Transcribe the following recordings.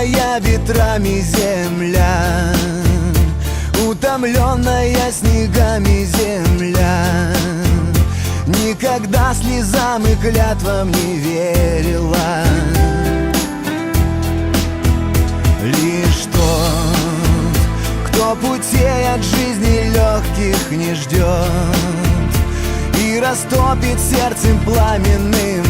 опаленная ветрами земля Утомленная снегами земля. Никогда слезам и клятвам не верила. Лишь тот, кто путей от жизни легких не ждет И растопит сердцем пламенным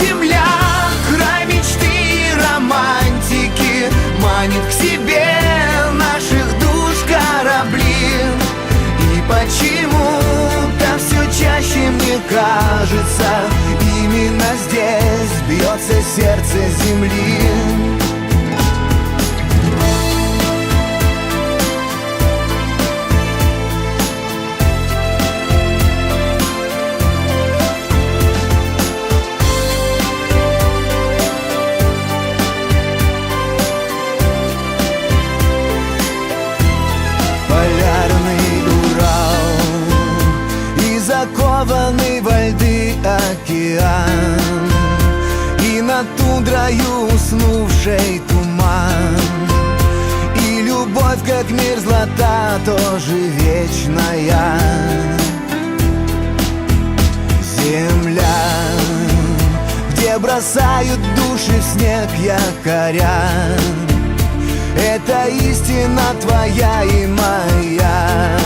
земля, край мечты и романтики Манит к себе наших душ корабли. И почему-то все чаще мне кажется Именно здесь бьется сердце земли над тундрою уснувший туман. И любовь, как мерзлота, тоже вечная. Земля, где бросают души в снег якоря. Это истина твоя и моя.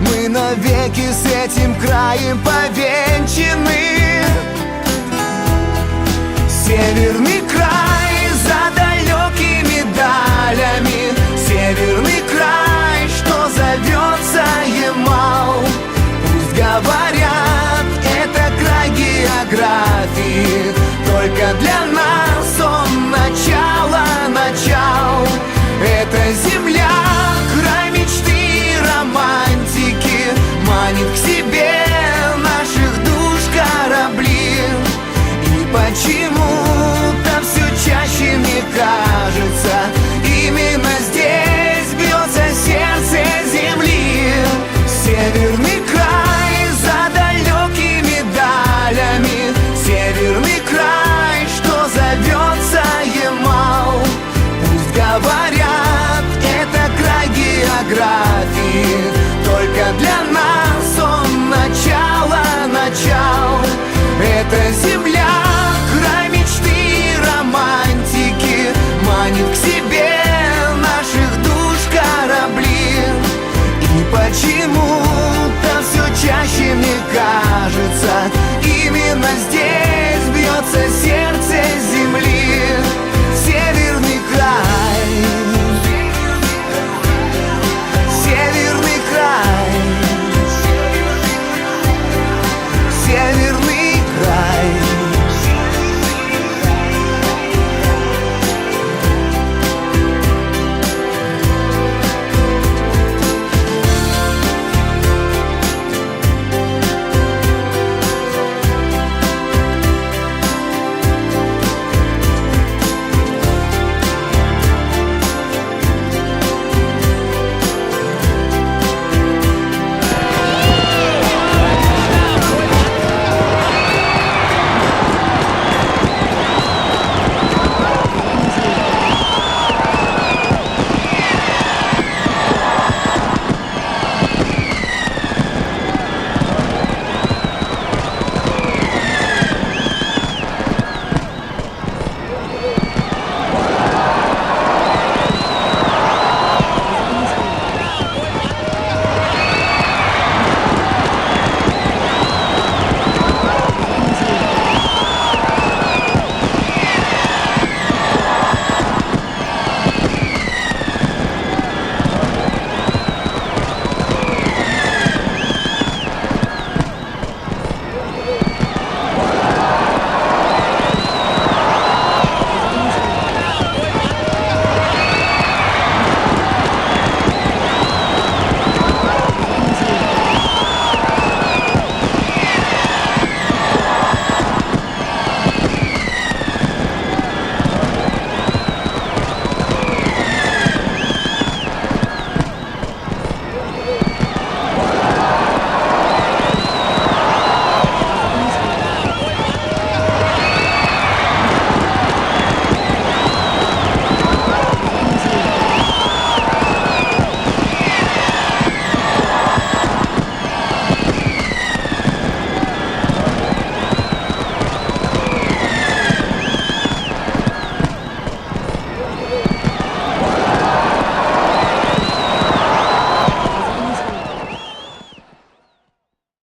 Мы навеки с этим краем повенчаны Северный край за далекими далями. Северный край, что зовется Ямал. Пусть говорят, это край географии. Только для нас он начало начал. Это земля, кажется, именно здесь бьется сердце.